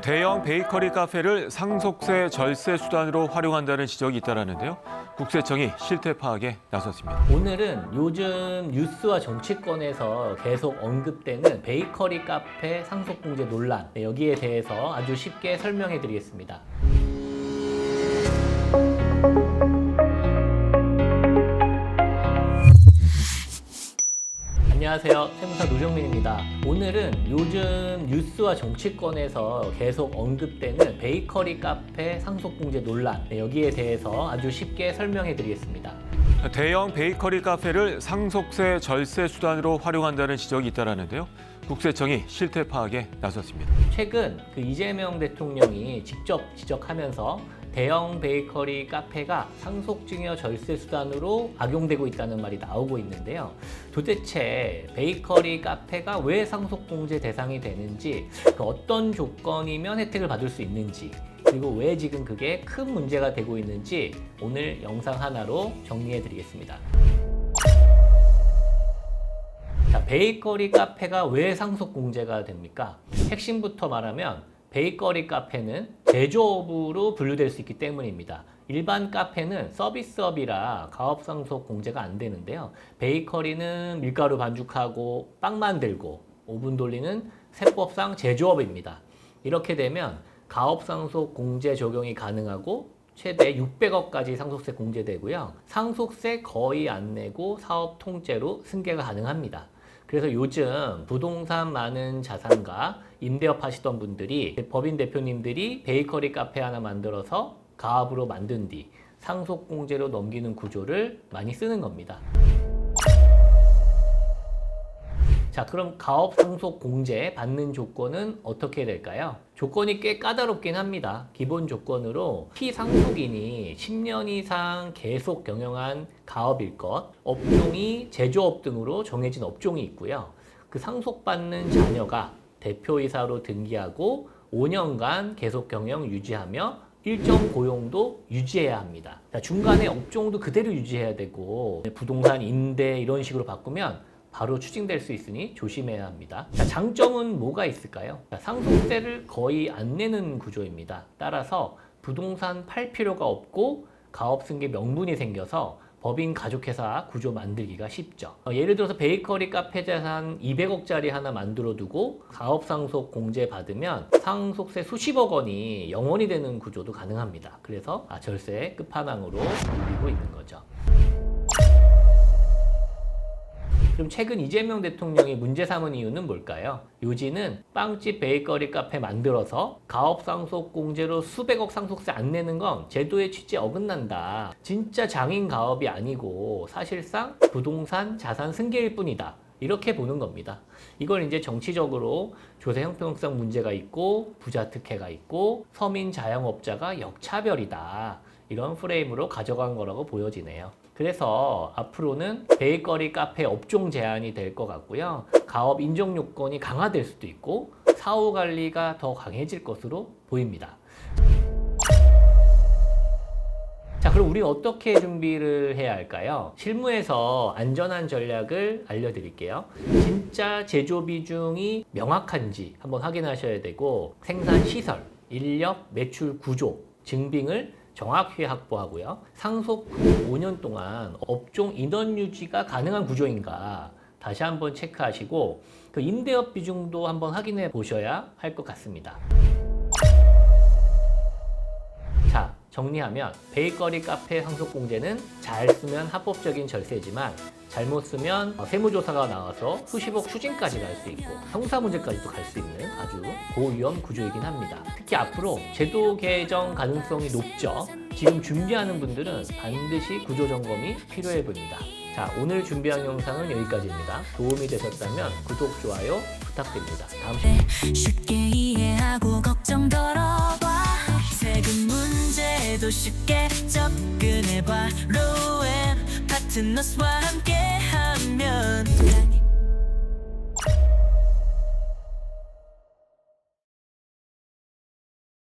대형 베이커리 카페를 상속세 절세 수단으로 활용한다는 지적이 있다는데요. 국세청이 실태 파악에 나섰습니다. 오늘은 요즘 뉴스와 정치권에서 계속 언급되는 베이커리 카페 상속공제 논란 네, 여기에 대해서 아주 쉽게 설명해 드리겠습니다. 노정민입니다. 오늘은 요즘 뉴스와 정치권에서 계속 언급되는 베이커리 카페 상속공제 논란 네, 여기에 대해서 아주 쉽게 설명해 드리겠습니다. 대형 베이커리 카페를 상속세 절세 수단으로 활용한다는 지적이 있다는데요. 국세청이 실태 파악에 나섰습니다. 최근 그 이재명 대통령이 직접 지적하면서 대형 베이커리 카페가 상속증여 절세 수단으로 악용되고 있다는 말이 나오고 있는데요. 도대체 베이커리 카페가 왜 상속공제 대상이 되는지, 그 어떤 조건이면 혜택을 받을 수 있는지, 그리고 왜 지금 그게 큰 문제가 되고 있는지 오늘 영상 하나로 정리해 드리겠습니다. 자, 베이커리 카페가 왜 상속 공제가 됩니까? 핵심부터 말하면 베이커리 카페는 제조업으로 분류될 수 있기 때문입니다. 일반 카페는 서비스업이라 가업 상속 공제가 안 되는데요. 베이커리는 밀가루 반죽하고 빵 만들고 오븐 돌리는 세법상 제조업입니다. 이렇게 되면 가업 상속 공제 적용이 가능하고 최대 600억까지 상속세 공제되고요. 상속세 거의 안 내고 사업 통째로 승계가 가능합니다. 그래서 요즘 부동산 많은 자산가 임대업 하시던 분들이 법인 대표님들이 베이커리 카페 하나 만들어서 가압으로 만든 뒤 상속공제로 넘기는 구조를 많이 쓰는 겁니다. 자, 그럼 가업 상속 공제 받는 조건은 어떻게 될까요? 조건이 꽤 까다롭긴 합니다. 기본 조건으로 피상속인이 10년 이상 계속 경영한 가업일 것, 업종이 제조업 등으로 정해진 업종이 있고요. 그 상속받는 자녀가 대표이사로 등기하고 5년간 계속 경영 유지하며 일정 고용도 유지해야 합니다. 자, 중간에 업종도 그대로 유지해야 되고 부동산 임대 이런 식으로 바꾸면 바로 추징될 수 있으니 조심해야 합니다. 자, 장점은 뭐가 있을까요? 자, 상속세를 거의 안 내는 구조입니다. 따라서 부동산 팔 필요가 없고 가업 승계 명분이 생겨서 법인 가족회사 구조 만들기가 쉽죠. 어, 예를 들어서 베이커리 카페 자산 200억짜리 하나 만들어 두고 가업 상속 공제 받으면 상속세 수십억 원이 영원이 되는 구조도 가능합니다. 그래서 아, 절세 끝판왕으로 밀리고 있는 거죠. 그럼 최근 이재명 대통령이 문제 삼은 이유는 뭘까요? 요지는 빵집 베이커리 카페 만들어서 가업 상속 공제로 수백억 상속세 안 내는 건 제도의 취지에 어긋난다. 진짜 장인 가업이 아니고 사실상 부동산 자산 승계일 뿐이다. 이렇게 보는 겁니다. 이걸 이제 정치적으로 조세 형평성 문제가 있고 부자 특혜가 있고 서민 자영업자가 역차별이다. 이런 프레임으로 가져간 거라고 보여지네요. 그래서 앞으로는 베이커리 카페 업종 제한이 될 것 같고요. 가업 인정 요건이 강화될 수도 있고 사후 관리가 더 강해질 것으로 보입니다. 자, 그럼 우리 어떻게 준비를 해야 할까요? 실무에서 안전한 전략을 알려드릴게요. 진짜 제조 비중이 명확한지 한번 확인하셔야 되고 생산 시설, 인력, 매출 구조, 증빙을 정확히 확보하고요. 상속 후 5년 동안 업종 인원 유지가 가능한 구조인가 다시 한번 체크하시고 그 임대업 비중도 한번 확인해 보셔야 할 것 같습니다. 자, 정리하면 베이커리 카페 상속공제는 잘 쓰면 합법적인 절세지만 잘못 쓰면 세무조사가 나와서 수십억 추징까지 갈 수 있고 형사 문제까지도 갈 수 있는 아주 고위험 구조이긴 합니다. 특히 앞으로 제도 개정 가능성이 높죠. 지금 준비하는 분들은 반드시 구조 점검이 필요해 보입니다. 자, 오늘 준비한 영상은 여기까지입니다. 도움이 되셨다면 구독, 좋아요 부탁드립니다. 다음 시간에 파트너스와 함께하면